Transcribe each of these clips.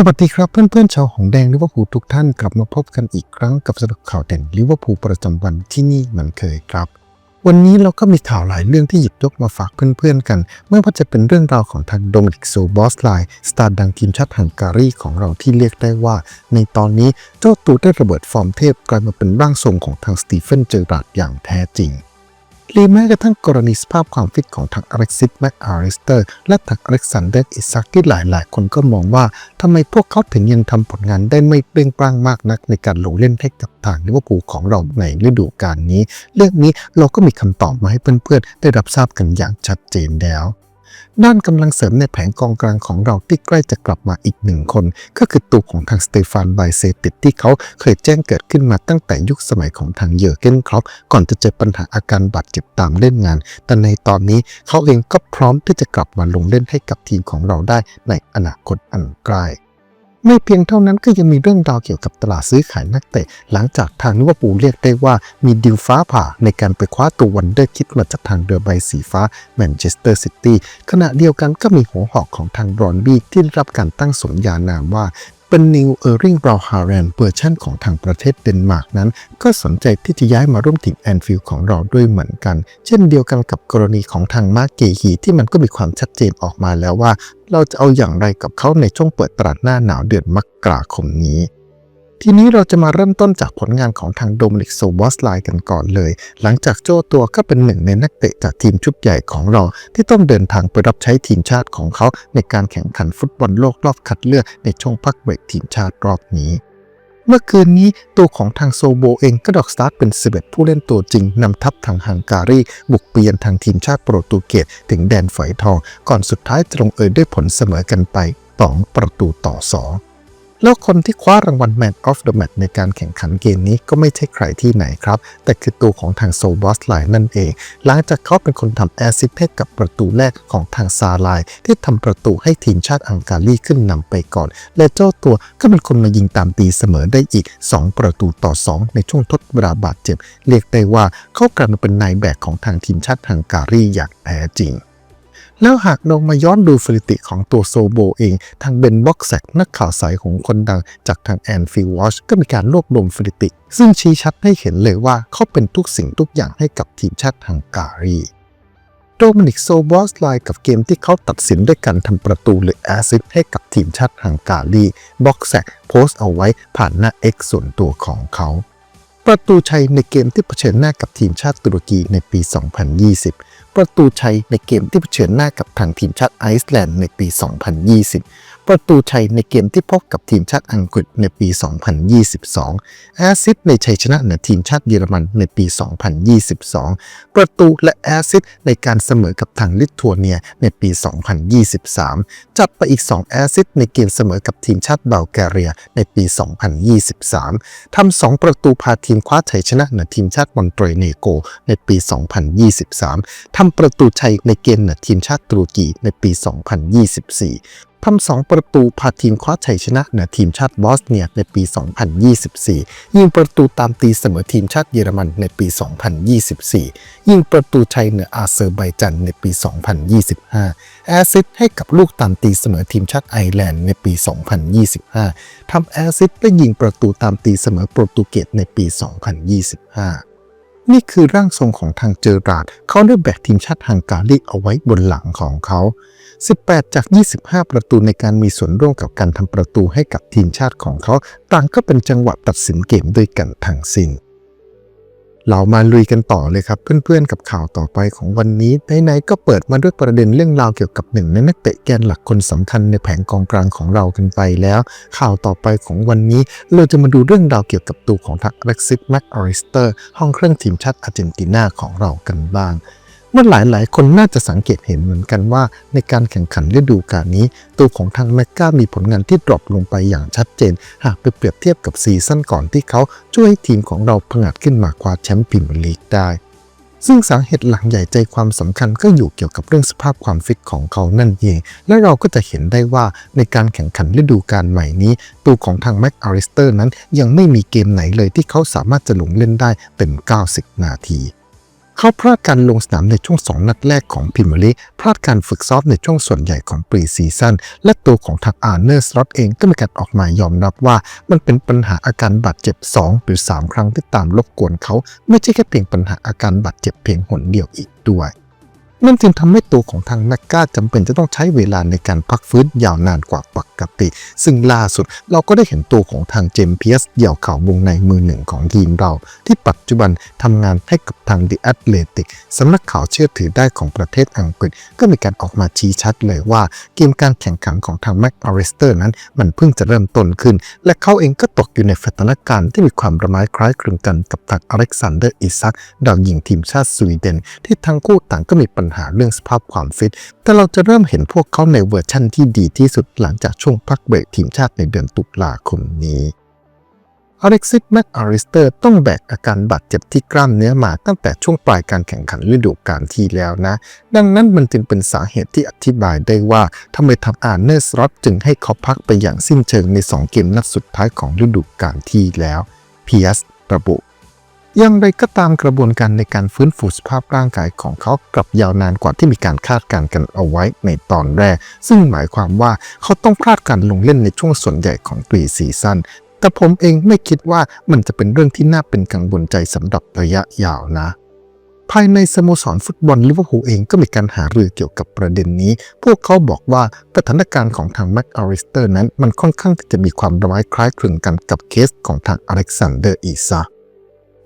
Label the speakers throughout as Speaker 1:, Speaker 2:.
Speaker 1: สวัสดีครับเพื่อนๆชาวหงแดงลิเวอร์พูลทุกท่านกลับมาพบกันอีกครั้งกับสรุปข่าวเด่นลิเวอร์พูลประจำวันที่นี่เหมือนเคยครับ วันนี้เราก็มีข่าวหลายเรื่องที่หยิบยกมาฝากเพื่อนๆกัน ไม่ว่าจะเป็นเรื่องราวของทางโดมินิกโซบอสไลน์สตาร์ดังทีมชาติฮังการีของเราที่เรียกได้ว่า ในตอนนี้เจ้าตัวได้ระเบิดฟอร์มเทพกลายมาเป็นร่างทรงของทางสตีเฟนเจอราร์ดอย่างแท้จริง หรือแม้กระทั่งกรณีสภาพความฟิตของทางอเล็กซิสแมคอาริสเตอร์ และทางอเล็กซานเดอร์อิซักที่หลายๆ คนก็มองว่าทำไมพวกเขาถึงยังทำผลงานได้ไม่เปร่งปร้างมากนัก ในการลงเล่นให้กับทางลิเวอร์พูลของเราในฤดูกาลนี้ เรื่องนี้เราก็มีคำตอบมาให้เพื่อนๆ ได้รับทราบกันอย่างชัดเจนแล้ว ด้านกำลังเสริมในแผงกองกลางของเราที่ใกล้จะกลับมาอีกหนึ่งคน ก็คือตัวของทางสเตฟานไบเซติดที่เขาเคยแจ้งเกิดขึ้นมาตั้งแต่ยุคสมัยของทางเยอร์เกนครอปก่อนจะเจอปัญหาอาการบาดเจ็บตามเล่นงาน แต่ในตอนนี้เขาเองก็พร้อมที่จะกลับมาลงเล่นให้กับทีมของเราได้ในอนาคตอันใกล้ ไม่เพียงเท่านั้นก็ยังมีเรื่องราวเกี่ยวกับตลาดซื้อขายนักเตะ หลังจากทางลิเวอร์พูลเรียกได้ว่ามีดิวฟ้าผ่าในการไปคว้าตัววันเดอร์คิดมาจากทางเรือใบสีฟ้าแมนเชสเตอร์ซิตี้ขณะเดียวกันก็มีหัวหอกของทางรอนบี้ที่ได้รับการตั้งสมญานามว่า เป็นนิวเออริงบราวฮาร์แรนเวอร์ชันของทางประเทศเดนมาร์กนั้น ก็สนใจที่จะย้ายมาร่วมทีมแอนฟิลด์ของเราด้วยเหมือนกัน เช่นเดียวกันกับกรณีของทางมาร์กเกฮีที่มันก็มีความชัดเจนออกมาแล้วว่า เราจะเอาอย่างไรกับเขาในช่วงเปิดตลาดหน้าหนาวเดือนมกราคมนี้ ทีนี้เราจะมาเริ่มต้นจากผลงานของทางโดมินิกโซบอสไลน์กันก่อนเลย หลังจากโจ้ตัวก็เป็นหนึ่งในนักเตะจากทีมชุดใหญ่ของเรา ที่ต้องเดินทางไปรับใช้ทีมชาติของเขา ในการแข่งขันฟุตบอลโลกรอบคัดเลือกในช่วงพักเบรกทีมชาติรอบนี้เมื่อคืนนี้ตัวของทางโซโบเองก็ดอกสตาร์ทเป็น11ผู้เล่นตัวจริงนำทัพทางฮังการี บุกเปียนทางทีมชาติโปรตุเกสถึงแดนฝอยทอง ก่อนสุดท้ายจะลงเอยด้วยผลเสมอกันไป2ประตูต่อ 2 แล้วคนที่คว้ารางวัล Man of the Match ในการแข่งขันเกมนี้ก็ไม่ใช่ใครที่ไหนครับ แต่คือตัวของทางโซบอสไลน์นั่นเอง หลังจากเขาเป็นคนทำแอซิสต์ให้กับประตูแรกของทางซาไลที่ทำประตูให้ทีมชาติอังการีขึ้นนำไปก่อน และเจ้าตัวก็เป็นคนมายิงตามตีเสมอได้อีก 2 ประตูต่อ 2 ในช่วงทดเวลาบาดเจ็บ เรียกได้ว่าเขากลายมาเป็นนายแบกของทางทีมชาติฮังการีอย่างแท้จริง แล้วหากเรามาย้อนดูสถิติของตัวโซโบเอง ทางเบนบ็อกแซกนักข่าวสายของคนดังจากทางแอนฟิวอชก็มีการรวบรวมสถิติ ซึ่งชี้ชัดให้เห็นเลยว่าเขาเป็นทุกสิ่งทุกอย่างให้กับทีมชาติฮังการีโดมินิกโซบอสไลน์กับเกมที่เขาตัดสินด้วยการทำประตูหรือแอซิสต์ให้กับทีมชาติฮังการีบ็อกแซกโพสต์เอาไว้ผ่านหน้า X ส่วนตัวของเขาประตูชัยในเกมที่เผชิญหน้ากับทีมชาติตุรกีในปี 2020 ประตูชัยในเกมที่เผชิญหน้ากับทางทีมชาติไอซ์แลนด์ในปี 2020 ประตูชัยในเกมที่พบกับทีมชาติอังกฤษในปี 2022 แอซิสในชัยชนะเหนือทีมชาติเยอรมันในปี 2022 ประตูและแอซิสในการเสมอกับทางลิทัวเนียในปี 2023 จัดไปอีก 2 แอซิสในเกมเสมอกับทีมชาติเบลแกเรียในปี 2023 ทำ 2 ประตูพาทีมคว้าชัยชนะเหนือทีมชาติมอนเตรเนโกในปี 2023 ทำประตูชัยในเกมเหนือทีมชาติตุรกีในปี 2024 ทำสองประตูพาทีมคว้าชัยชนะเหนือทีมชาติบอสเนียในปี 2024 ยิงประตูตามตีเสมอทีมชาติเยอรมันในปี 2024 ยิงประตูชัยเหนืออาเซอร์ไบจันในปี 2025 แอซิสให้กับลูกตามตีเสมอทีมชาติไอร์แลนด์ในปี 2025 ทำแอซิสและยิงประตูตามตีเสมอโปรตุเกสในปี 2025 นี่คือร่างทรงของทางเจอราร์ดเขาได้แบกทีมชาติฮังการีเอาไว้บนหลังของเขา 18 จาก 25 ประตูในการมีส่วนร่วมกับการทำประตูให้กับทีมชาติของเขา ต่างก็เป็นจังหวะตัดสินเกมด้วยกันทั้งสิ้น เรามาลุยกันต่อเลยครับ เพื่อนๆกับข่าวต่อไปของวันนี้ไหนๆก็เปิดมาด้วยประเด็นเรื่องราวเกี่ยวกับหนึ่งในนักเตะแกนหลักคนสำคัญในแผงกองกลางของเรากันไปแล้ว ข่าวต่อไปของวันนี้ เราจะมาดูเรื่องราวเกี่ยวกับตัวของทักเล็กซิสแม็กอริสเตอร์ห้องเครื่องทีมชาติอาร์เจนตินาของเรากันบ้าง เมื่อหลายๆ คนน่าจะสังเกตเห็นเหมือนกันว่า ในการแข่งขันฤดูกาลนี้ ตัวของทางแมกกามีผลงานที่ดรอปลงไปอย่างชัดเจน หากไปเปรียบเทียบกับซีซั่นก่อนที่เขาช่วยให้ทีมของเราผงัดขึ้นมาคว้าแชมป์พรีเมียร์ลีกได้ซึ่งสาเหตุหลักใหญ่ใจความสำคัญก็อยู่เกี่ยวกับเรื่องสภาพความฟิตของเขานั่นเอง และเราก็จะเห็นได้ว่าในการแข่งขันฤดูกาลใหม่นี้ ตัวของทางแม็กอาริสเตอร์นั้นยังไม่มีเกมไหนเลยที่เขาสามารถจะลงเล่นได้เต็ม 90 นาที เขาพลาดการลงสนามในช่วง 2 นัดแรกของพรีเมียร์ลีกพลาดการฝึกซ้อมในช่วงส่วนใหญ่ของปรีซีซั่นและตัวของทางอาร์เนอร์สล็อตเองก็มีการออกมายอมรับว่า มันเป็นปัญหาอาการบาดเจ็บ 2 หรือ 3 ครั้งที่ตามรบกวนเขา ไม่ใช่แค่เพียงปัญหาอาการบาดเจ็บเพียงหนเดียวอีกด้วย นั่นจึงทำให้ตัวของทางแมกกาจำเป็นจะต้องใช้เวลาในการพักฟื้นยาวนานกว่าปกติ ซึ่งล่าสุดเราก็ได้เห็นตัวของทางเจมเพียสเหยี่ยวข่าววงในมือหนึ่งของทีมเรา ที่ปัจจุบันทำงานให้กับทาง The Athletic สำนักข่าวเชื่อถือได้ของประเทศอังกฤษ ก็มีการออกมาชี้ชัดเลยว่า เกมการแข่งขันของทางแม็กอาริสเตอร์นั้นมันเพิ่งจะเริ่มต้นขึ้น และเขาเองก็ตกอยู่ในสถานการณ์ที่มีความระไม้คล้ายคลึงกันกับทางอเล็กซานเดอร์อิซักดาวยิงทีมชาติสวีเดน ที่ทั้งคู่ต่างก็มีปัญหาเรื่องสภาพความฟิต แต่เราจะเริ่มเห็นพวกเขาในเวอร์ชั่นที่ดีที่สุดหลังจากช่วงพักเบรกทีมชาติในเดือนตุลาคมนี้อเล็กซิสแมคอาริสเตอร์ต้องแบกอาการบาดเจ็บที่กล้ามเนื้อมาตั้งแต่ช่วงปลายการแข่งขันฤดูกาลที่แล้วนะ ดังนั้นมันจึงเป็นสาเหตุที่อธิบายได้ว่าทำไมทางอาเนอร์สล็อตจึงให้เขาพักไปอย่างสิ้นเชิงใน 2 เกมนัดสุดท้ายของฤดูกาลที่แล้วพียสระบุ อย่างไรก็ตามกระบวนการในการฟื้นฟูสภาพร่างกายของเขากลับยาวนานกว่าที่มีการคาดการณ์กันเอาไว้ในตอนแรก ซึ่งหมายความว่าเขาต้องพลาดการลงเล่นในช่วงส่วนใหญ่ของปีซีซั่นแต่ผมเองไม่คิดว่ามันจะเป็นเรื่องที่น่าเป็นกังวลใจสำหรับระยะยาวนะภายในสโมสรฟุตบอลลิเวอร์พูลเองก็มีการหารือเกี่ยวกับประเด็นนี้ พวกเขาบอกว่าสถานการณ์ของทางแม็กอาริสเตอร์นั้นมันค่อนข้างจะมีความระไม้คล้ายคลึงกันกับเคสของทางอเล็กซานเดอร์อีซา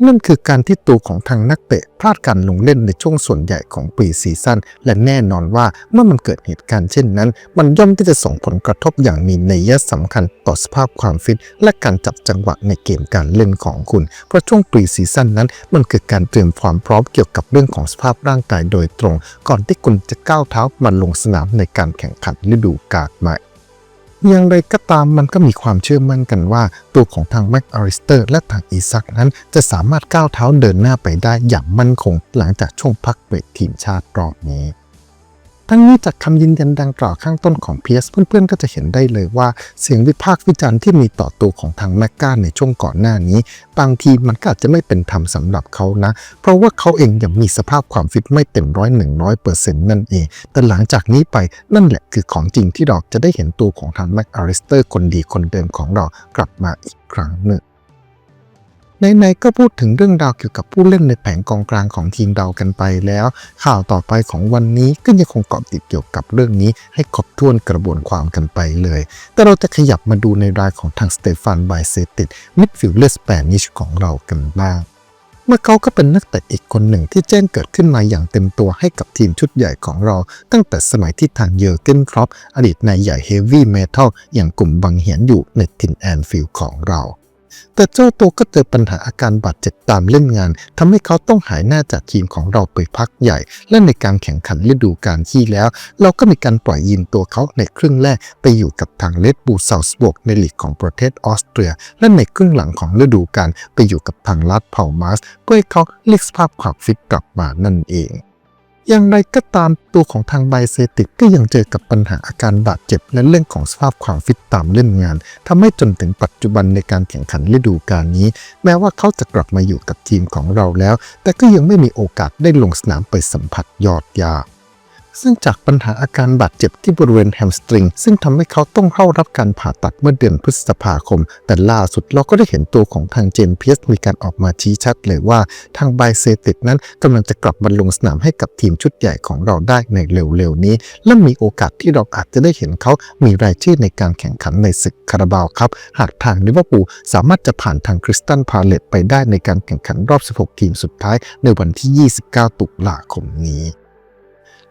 Speaker 1: นั่นคือการที่ตัวของทางนักเตะพลาดการลงเล่นในช่วงส่วนใหญ่ของปีซีซั่นและแน่นอนว่าเมื่อมันเกิดเหตุการณ์เช่นนั้น มันย่อมที่จะส่งผลกระทบอย่างมีนัยสำคัญต่อสภาพความฟิต และการจับจังหวะในเกมการเล่นของคุณ เพราะช่วงปีซีซั่นนั้น มันคือการเตรียมความพร้อมเกี่ยวกับเรื่องของสภาพร่างกายโดยตรง ก่อนที่คุณจะก้าวเท้ามาลงสนามในการแข่งขันฤดูกาลใหม่ อย่างไรก็ตามมันก็มีความเชื่อมั่นกันว่า ตัวของทางแม็กอาริสเตอร์และทางอีซักนั้น จะสามารถก้าวเท้าเดินหน้าไปได้อย่างมั่นคง หลังจากช่วงพักเบรกทีมชาติรอบนี้ ทั้งนี้จากคำยืนยันดังกล่าวข้างต้นของเพียสเพื่อนๆ ก็จะเห็นได้เลยว่าเสียงวิพากษ์วิจารณ์ที่มีต่อตัวของทางแมกกาในช่วงก่อนหน้านี้ บางทีมันก็อาจจะไม่เป็นธรรมสำหรับเขานะ เพราะว่าเขาเองยังมีสภาพความฟิตไม่เต็มร้อยหนึ่งร้อยเปอร์เซ็นต์นั่นเอง แต่หลังจากนี้ไปนั่นแหละคือของจริงที่เราจะได้เห็นตัวของทางแม็กอาริสเตอร์คนดีคนเดิมของเรากลับมาอีกครั้งหนึ่ง ในๆก็พูดถึงเรื่องราวเกี่ยวกับผู้เล่นในแผงกองกลางของทีมเรากันไปแล้ว ข่าวต่อไปของวันนี้ก็ยังคงเกาะติดเกี่ยวกับเรื่องนี้ ให้ครบถ้วนกระบวนความกันไปเลย แต่เราจะขยับมาดูในรายของทางสเตฟานไบเซติดมิดฟิลด์เลสแปนิชของเรากันบ้างเมื่อเขาก็เป็นนักเตะอีกคนหนึ่งที่แจ้งเกิดขึ้นมาอย่างเต็มตัวให้กับทีมชุดใหญ่ของเรา ตั้งแต่สมัยที่ทางเยอร์เกนครอปอดีตนายใหญ่เฮฟวี่เมทัลอย่างกลุ่มบังเหียนอยู่ในทินแอนฟิลของเรา แต่เจ้าตัวก็เจอปัญหาอาการบาดเจ็บตามเล่นงานทำให้เขาต้องหายหน้าจากทีมของเราไปพักใหญ่ และในการแข่งขันฤดูกาลที่แล้ว เราก็มีการปล่อยยินตัวเขาในครึ่งแรกไปอยู่กับทางเลดบูซาวส์บวกในลีกของประเทศออสเตรีย และในครึ่งหลังของฤดูกาลไปอยู่กับทางลัดเผามาสเพื่อให้เขาเรียกสภาพความฟิตกลับมานั่นเอง อย่างไรก็ตามตัวของทางไบเซติกก็ยังเจอกับปัญหาอาการบาดเจ็บ และเรื่องของสภาพความฟิตตามเล่นงานทำให้จนถึงปัจจุบันในการแข่งขันฤดูกาลนี้ แม้ว่าเขาจะกลับมาอยู่กับทีมของเราแล้ว แต่ก็ยังไม่มีโอกาสได้ลงสนามไปสัมผัสยอดยา ซึ่งจากปัญหาอาการบาดเจ็บที่บริเวณแฮมสตริง ซึ่งทำให้เขาต้องเข้ารับการผ่าตัดเมื่อเดือนพฤษภาคม แต่ล่าสุดเราก็ได้เห็นตัวของทางเจนเพียสมีการออกมาชี้ชัดเลยว่าทางไบเซติกนั้นกำลังจะกลับมาลงสนามให้กับทีมชุดใหญ่ของเราได้ในเร็วๆนี้ และมีโอกาสที่เราอาจจะได้เห็นเขามีรายชื่อในการแข่งขันในศึกคาราบาวครับ หากทางลิเวอร์พูลสามารถจะผ่านทางคริสตันพาเลตไปได้ในการแข่งขันรอบ 16 ทีมสุดท้ายในวันที่ 29 ตุลาคมนี้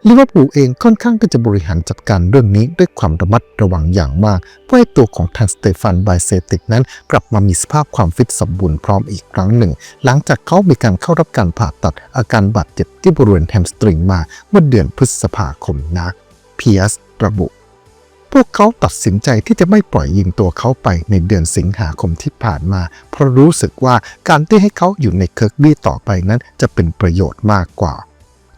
Speaker 1: ลิเวอร์พูลเองค่อนข้างที่จะบริหารจัดการเรื่องนี้ด้วยความระมัดระวังอย่างมาก เพื่อให้ตัวของทางสเตฟานไบเซติกนั้น กลับมามีสภาพความฟิตสมบูรณ์พร้อมอีกครั้งหนึ่ง หลังจากเขามีการเข้ารับการผ่าตัดอาการบาดเจ็บที่บริเวณแฮมสตริงมาเมื่อเดือนพฤษภาคมนะเพียสระบุพวกเขาตัดสินใจที่จะไม่ปล่อยยิงตัวเขาไปในเดือนสิงหาคมที่ผ่านมา เพราะรู้สึกว่าการที่ให้เขาอยู่ในเคิร์กบี้ต่อไปนั้นจะเป็นประโยชน์มากกว่า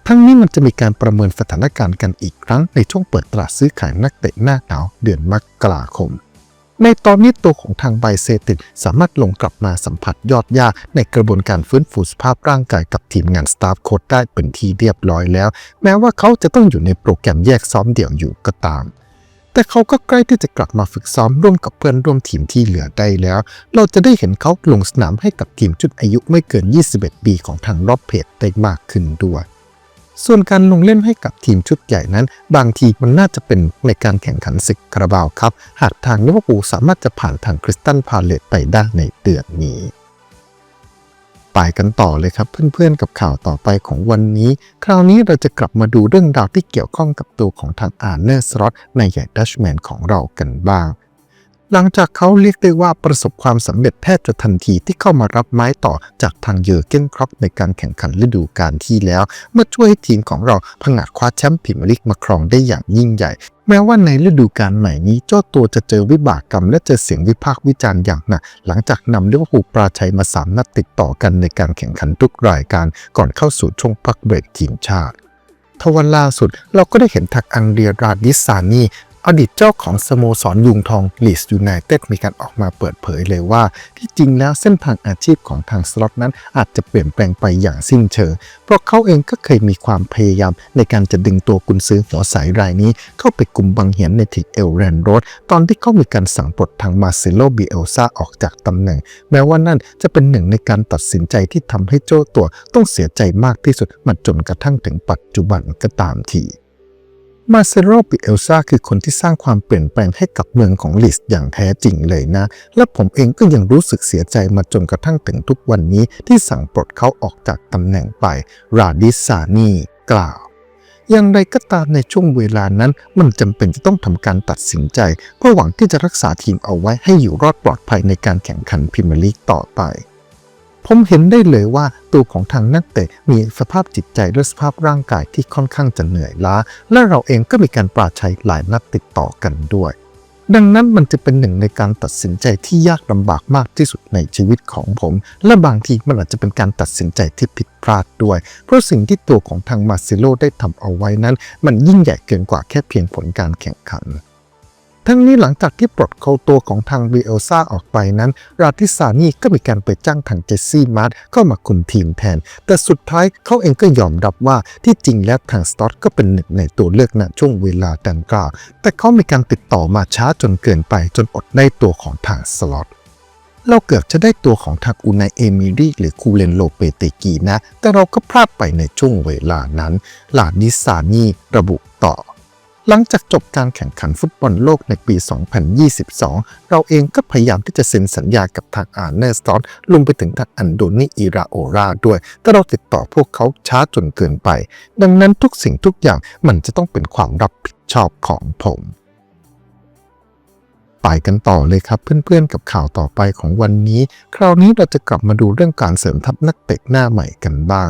Speaker 1: ทั้งนี้มันจะมีการประเมินสถานการณ์กันอีกครั้งในช่วงเปิดตลาดซื้อขายนักเตะหน้าหนาวเดือนมกราคม ในตอนนี้ตัวของทางไบเซตินสามารถลงกลับมาสัมผัสยอดยากในกระบวนการฟื้นฟูสภาพร่างกายกับทีมงานสตาฟโค้ดได้เป็นที่เรียบร้อยแล้ว แม้ว่าเขาจะต้องอยู่ในโปรแกรมแยกซ้อมเดี่ยวอยู่ก็ตามแต่เขาก็ใกล้ที่จะกลับมาฝึกซ้อมร่วมกับเพื่อนร่วมทีมที่เหลือได้แล้ว เราจะได้เห็นเขาลงสนามให้กับทีมชุดอายุไม่เกิน 21 ปีของทางรอบเพจได้มากขึ้นด้วย ส่วนการลงเล่นให้กับทีมชุดใหญ่นั้น บางทีมันน่าจะเป็นในการแข่งขันศึกคาราบาวครับ หากทางลิเวอร์พูลสามารถจะผ่านทางคริสตันพาเลตไปได้ในเดือนนี้ไปกันต่อเลยครับเพื่อนๆกับข่าวต่อไปของวันนี้ คราวนี้เราจะกลับมาดูเรื่องราวที่เกี่ยวข้องกับตัวของทางอาร์เนอร์สลอตในใหญ่ดัชแมนของเรากันบ้าง หลังจากเขาเรียกได้ว่าประสบความสำเร็จแทบจะทันทีที่เข้ามารับไม้ต่อจากทางเยอร์เกนครอปในการแข่งขันฤดูกาลที่แล้ว เมื่อช่วยให้ทีมของเราผงาดคว้าแชมป์พรีเมียร์ลีกมาครองได้อย่างยิ่งใหญ่ แม้ว่าในฤดูกาลใหม่นี้เจ้าตัวจะเจอวิบากกรรมและเจอเสียงวิพากษ์วิจารณ์อย่างหนักหลังจากนำลิเวอร์พูลปราชัยมาสามนัดติดต่อกันในการแข่งขันทุกรายการก่อนเข้าสู่ช่วงพักเบรกทีมชาติทวันล่าสุดเราก็ได้เห็นทักอังเดียราดิสซานี อดีตเจ้าของสโมสรยุงทองลีสยูไนเต็ดมีการออกมาเปิดเผยเลยว่า ที่จริงแล้วเส้นทางอาชีพของทางสล็อตนั้นอาจจะเปลี่ยนแปลงไปอย่างสิ้นเชิง เพราะเขาเองก็เคยมีความพยายามในการจะดึงตัวกุนซื้อหัวสายรายนี้ เข้าไปกลุ่มบังเหียนในทิกเอลแรนโรดตอนที่เขามีการสั่งปลดทางมาเซโลบิเอลซาออกจากตำแหน่ง แม้ว่านั่นจะเป็นหนึ่งในการตัดสินใจที่ทำให้โจ้ตัวต้องเสียใจมากที่สุดมาจนกระทั่งถึงปัจจุบันก็ตามที มาเซโรปิเอลซาคือคนที่สร้างความเปลี่ยนแปลงให้กับเมืองของลิสอย่างแท้จริงเลยนะ และผมเองก็ยังรู้สึกเสียใจมาจนกระทั่งถึงทุกวันนี้ที่สั่งปลดเขาออกจากตำแหน่งไป ราดิสานีกล่าวอย่างไรก็ตามในช่วงเวลานั้น มันจำเป็นจะต้องทำการตัดสินใจ เพื่อหวังที่จะรักษาทีมเอาไว้ให้อยู่รอดปลอดภัยในการแข่งขันพรีเมียร์ลีกต่อไป ผมเห็นได้เลยว่าตัวของทางนักเตะมีสภาพจิตใจและสภาพร่างกายที่ค่อนข้างจะเหนื่อยล้า และเราเองก็มีการปราชัยหลายนัดติดต่อกันด้วย ดังนั้นมันจะเป็นหนึ่งในการตัดสินใจที่ยากลำบากมากที่สุดในชีวิตของผม และบางทีมันอาจจะเป็นการตัดสินใจที่ผิดพลาดด้วย เพราะสิ่งที่ตัวของทางมาซิโลได้ทำเอาไว้นั้น มันยิ่งใหญ่เกินกว่าแค่เพียงผลการแข่งขัน ทั้งนี้หลังจากที่ปลดเขาตัวของทางวีเอลซาออกไปนั้น ราติสานี่ก็มีการไปจ้างทางเจสซี่มาร์ทเข้ามาคุมทีมแทน แต่สุดท้ายเขาเองก็ยอมรับว่าที่จริงแล้วทางสตอตก็เป็นหนึ่งในตัวเลือกณช่วงเวลาดังกล่าว แต่เขามีการติดต่อมาช้าจนเกินไปจนอดได้ตัวของทางสล็อตเราเกือบจะได้ตัวของทางอูนายเอมิรีหรือคูเลนโลเปเตกีนะ แต่เราก็พลาดไปในช่วงเวลานั้นลาดิสานีระบุต่อ หลังจากจบการแข่งขันฟุตบอลโลกในปี 2022 เราเองก็พยายามที่จะเซ็นสัญญากับทางอาร์เนสตอนรวมไปถึงทางอันโดนีอิราโอราด้วย แต่เราติดต่อพวกเขาช้าจนเกินไป ดังนั้นทุกสิ่งทุกอย่างมันจะต้องเป็นความรับผิดชอบของผมไปกันต่อเลยครับเพื่อนๆกับข่าวต่อไปของวันนี้ คราวนี้เราจะกลับมาดูเรื่องการเสริมทัพนักเตะหน้าใหม่กันบ้าง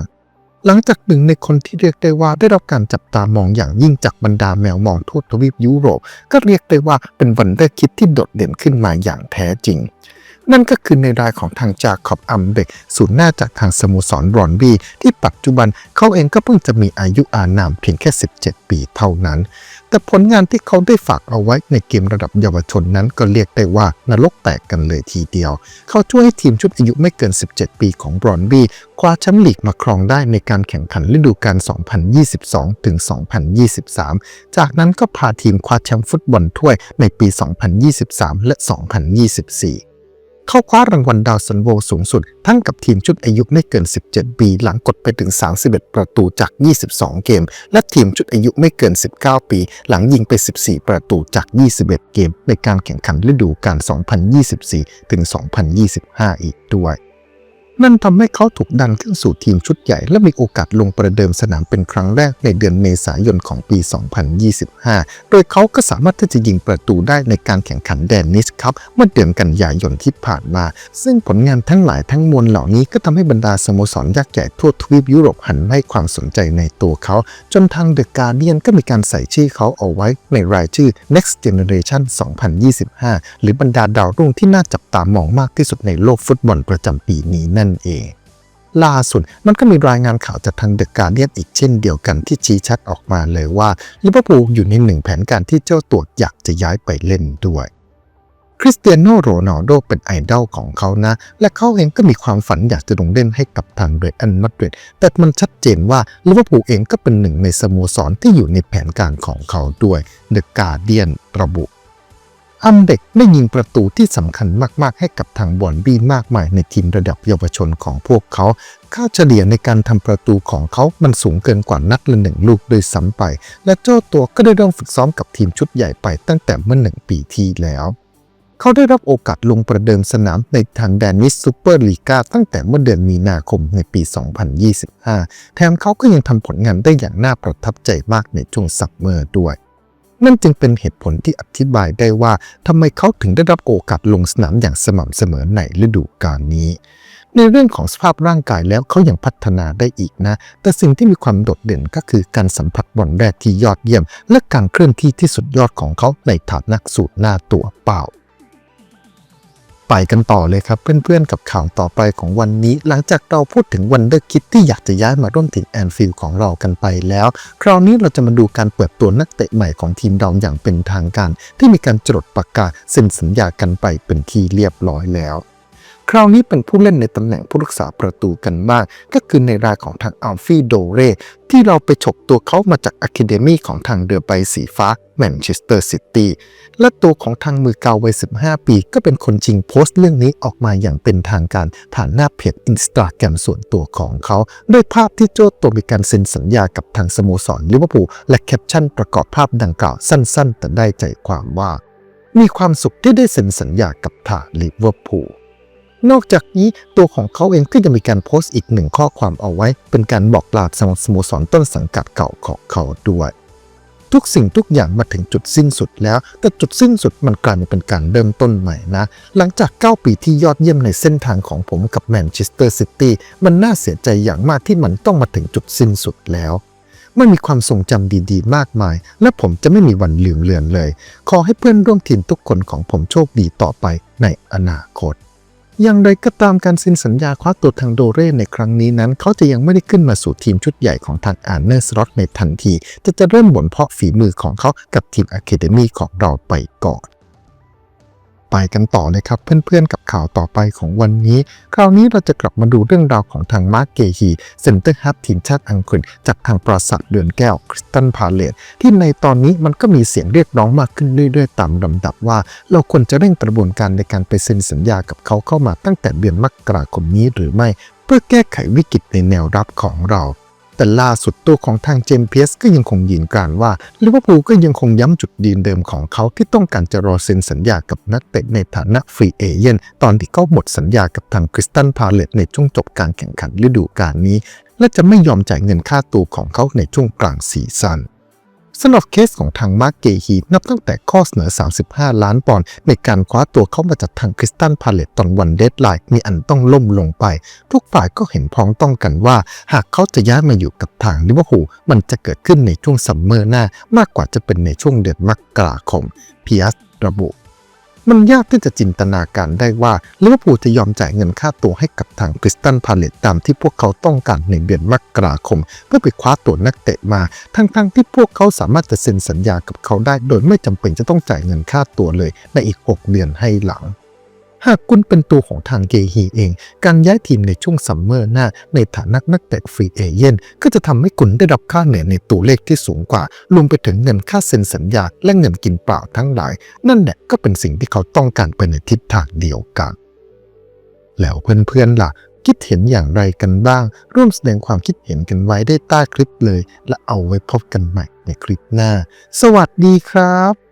Speaker 1: หลังจากหนึ่งในคนที่เรียกได้ว่าได้รับการจับตามองอย่างยิ่งจากบรรดาแมวมองทั่วทวีปยุโรป ก็เรียกได้ว่าเป็นวันแรกคิดที่โดดเด่นขึ้นมาอย่างแท้จริง นั่นก็คือในรายของทางจาคอบอัมเบกศูนย์หน้าจากทางสโมสรบรอนบีที่ปัจจุบันเขาเองก็เพิ่งจะมีอายุอานามเพียงแค่ 17 ปีเท่านั้น แต่ผลงานที่เขาได้ฝากเอาไว้ในเกมระดับเยาวชนนั้นก็เรียกได้ว่านรกแตกกันเลยทีเดียว เขาช่วยให้ทีมชุดอายุไม่เกิน 17 ปีของบรอนบีคว้าแชมป์ลีกมาครองได้ในการแข่งขันฤดูกาล 2022 ถึง 2023 จากนั้นก็พาทีมคว้าแชมป์ฟุตบอลถ้วยในปี 2023 และ 2024 เข้าคว้ารางวัลดาวซันโวสูงสุด ทั้งกับทีมชุดอายุไม่เกิน 17 ปี หลังกดไปถึง 31 ประตูจาก 22 เกม และทีมชุดอายุไม่เกิน 19 ปี หลังยิงไป 14 ประตูจาก 21 เกม ในการแข่งขันฤดูกาล 2024 ถึง 2025 อีกด้วย นั่นทำให้เขาถูกดันขึ้นสู่ทีมชุดใหญ่ และมีโอกาสลงประเดิมสนามเป็นครั้งแรกในเดือนเมษายนของปี 2025 โดยเขาก็สามารถที่จะยิงประตูได้ในการแข่งขันแดนนิสครับเมื่อเดือนกันยายนที่ผ่านมา ซึ่งผลงานทั้งหลายทั้งมวลเหล่านี้ก็ทำให้บรรดาสโมสรยักษ์ใหญ่ทั่วทวีปยุโรปหันให้ความสนใจในตัวเขา จนทางเดอะการเดียนก็มีการใส่ชื่อเขาเอาไว้ในรายชื่อ Next Generation 2025 หรือบรรดาดาวรุ่งที่น่าจับตามองมากที่สุดในโลกฟุตบอลประจำปีนี้นั่นเอง ล่าสุดมันก็มีรายงานข่าวจากทางเดอะการเดียนอีกเช่นเดียวกันที่ชี้ชัดออกมาเลยว่าลิเวอร์พูลอยู่ในหนึ่งแผนการที่เจ้าตัวอยากจะย้ายไปเล่นด้วยคคริสเตียโนโรนัลโดเป็นไอดอลของเขานะ และเขาเองก็มีความฝันอยากจะลงเล่นให้กับทางเรอัลมาดริดแต่มันชัดเจนว่าลิเวอร์พูลเองก็เป็นหนึ่งในสโมสรที่อยู่ในแผนการของเขาด้วยเดอะการเดียนระบุ อัมเด็กได้ยิงประตูที่สำคัญมากๆ ให้กับทางบอลบีมากมายในทีมระดับเยาวชนของพวกเขา ค่าเฉลี่ยในการทำประตูของเขา มันสูงเกินกว่านัดละหนึ่งลูกโดยซ้ำไป และเจ้าตัวก็ได้เริ่มฝึกซ้อมกับทีมชุดใหญ่ไปตั้งแต่เมื่อหนึ่งปีที่แล้วเขาได้รับโอกาสลงประเดิมสนามในทางแดนนิสซูเปอร์ลีกาตั้งแต่เมื่อเดือนมีนาคมในปี 2025 แถมเขาก็ยังทำผลงานได้อย่างน่าประทับใจมากในช่วงซัมเมอร์ด้วย นั่นจึงเป็นเหตุผลที่อธิบายได้ว่าทำไมเขาถึงได้รับโอกาสลงสนามอย่างสม่ำเสมอในฤดูกาลนี้ ในเรื่องของสภาพร่างกายแล้วเขายังพัฒนาได้อีกนะ แต่สิ่งที่มีความโดดเด่นก็คือการสัมผัสบอลแรกที่ยอดเยี่ยม และการเคลื่อนที่ที่สุดยอดของเขาในฐานะสูตรหน้าตัวเปล่า ไปกันต่อเลยครับ เพื่อนๆกับข่าวต่อไปของวันนี้ หลังจากเราพูดถึงวันเดอร์คิดที่อยากจะย้ายมาร่วมทีมแอนฟิลด์ของเรากันไปแล้ว คราวนี้เราจะมาดูการเปิดตัวนักเตะใหม่ของทีมเราอย่างเป็นทางการ ที่มีการจดประกาศเซ็นสัญญากันไปเป็นที่เรียบร้อยแล้ว คราวนี้เป็นผู้เล่นในตำแหน่งผู้รักษาประตูกันบ้างก็คือในรายของทางอัลฟี่โดเรที่เราไปฉกตัวเขามาจากอะคาเดมีของทางเรือใบสีฟ้าแมนเชสเตอร์ซิตี้และตัวของทางมือเกาวัย 15 ปี ก็เป็นคนจริงโพสต์เรื่องนี้ออกมาอย่างเป็นทางการผ่านหน้าเพจอินสตาแกรมส่วนตัวของเขา ด้วยภาพที่โจ้ตัวมีการเซ็นสัญญากับทางสโมสรลิเวอร์พูลและแคปชั่นประกอบภาพดังกล่าวสั้น ๆ แต่ได้ใจความว่า มีความสุขที่ได้เซ็นสัญญากับทางลิเวอร์พูล นอกจากนี้ตัวของเขาเองก็ยังมีการโพสต์อีกหนึ่งข้อความเอาไว้ เป็นการบอกลาสำหรับสโมสรต้นสังกัดเก่าของเขาด้วย ทุกสิ่งทุกอย่างมาถึงจุดสิ้นสุดแล้ว แต่จุดสิ้นสุดมันกลายเป็นการเริ่มต้นใหม่นะ หลังจาก 9 ปีที่ยอดเยี่ยมในเส้นทางของผมกับแมนเชสเตอร์ซิตี้มันน่าเสียใจอย่างมากที่มันต้องมาถึงจุดสิ้นสุดแล้วมันมีความทรงจำดีๆ มากมาย และผมจะไม่มีวันลืมเลือนเลย ขอให้เพื่อนร่วมทีมทุกคนของผมโชคดีต่อไปในอนาคต อย่างไรก็ตามการเซ็นสัญญาคว้าตัวทางโดเร่ในครั้งนี้นั้น เขาจะยังไม่ได้ขึ้นมาสู่ทีมชุดใหญ่ของทางอาร์เนอร์สล็อตในทันที จะจะเริ่มบ่นเพาะฝีมือของเขากับทีมอะคาเดมีของเราไปก่อน ไปกันต่อเลยครับเพื่อนๆกับ ข่าวต่อไปของวันนี้ คราวนี้เราจะกลับมาดูเรื่องราวของทางมาร์กเกฮีเซนเตอร์ฮับทีมชาติอังกฤษจากทางปราสาทเดือนแก้วคริสตันพาเลตที่ในตอนนี้มันก็มีเสียงเรียกร้องมากขึ้นเรื่อยๆตามลำดับว่า เราควรจะเร่งกระบวนการในการไปเซ็นสัญญากับเขาเข้ามาตั้งแต่เดือนมกราคมนี้หรือไม่ เพื่อแก้ไขวิกฤตในแนวรับของเรา แต่ล่าสุดตัวของทางเจมส์เพียสก็ยังคงยืนกรานว่าลิเวอร์พูลก็ยังคงย้ำจุดยืนเดิมของเขาที่ต้องการจะรอเซ็นสัญญากับนักเตะในฐานะฟรีเอเจนต์ตอนที่เขาหมดสัญญากับทางคริสตันพาเลตในช่วงจบการแข่งขันฤดูกาลนี้ และจะไม่ยอมจ่ายเงินค่าตัวของเขาในช่วงกลางซีซั่น สำหรับเคสของทางมาร์กเกฮีนับตั้งแต่ข้อเสนอ 35 ล้านปอนด์ในการคว้าตัวเข้ามาจากทางคริสตันพาเลตตอนวันเดดไลน์มีอันต้องล่มลงไป ทุกฝ่ายก็เห็นพ้องต้องกันว่า หากเขาจะย้ายมาอยู่กับทางลิเวอร์พูลมันจะเกิดขึ้นในช่วงซัมเมอร์หน้ามากกว่าจะเป็นในช่วงเดือนมกราคมพิอัสระบุ มันยากที่จะจินตนาการได้ว่าลิเวอร์พูลจะยอมจ่ายเงินค่าตัวให้กับทางคริสตันพาเลตตามที่พวกเขาต้องการในเดือนมกราคม เพื่อไปคว้าตัวนักเตะมา ทั้งๆที่พวกเขาสามารถจะเซ็นสัญญากับเขาได้ โดยไม่จำเป็นจะต้องจ่ายเงินค่าตัวเลยในอีก 6 เดือนให้หลัง หากคุณเป็นตัวของทางเกฮีเอง การย้ายทีมในช่วงซัมเมอร์หน้าในฐานะนักเตะฟรีเอเจนก็จะทำให้คุณได้รับค่าเหนื่อยในตัวเลขที่สูงกว่า รวมไปถึงเงินค่าเซ็นสัญญาและเงินกินเปล่าทั้งหลาย นั่นแหละก็เป็นสิ่งที่เขาต้องการไปในทิศทางเดียวกัน แล้วเพื่อนๆล่ะคิดเห็นอย่างไรกันบ้าง ร่วมแสดงความคิดเห็นกันไว้ได้ใต้คลิปเลย และเอาไว้พบกันใหม่ในคลิปหน้า สวัสดีครับ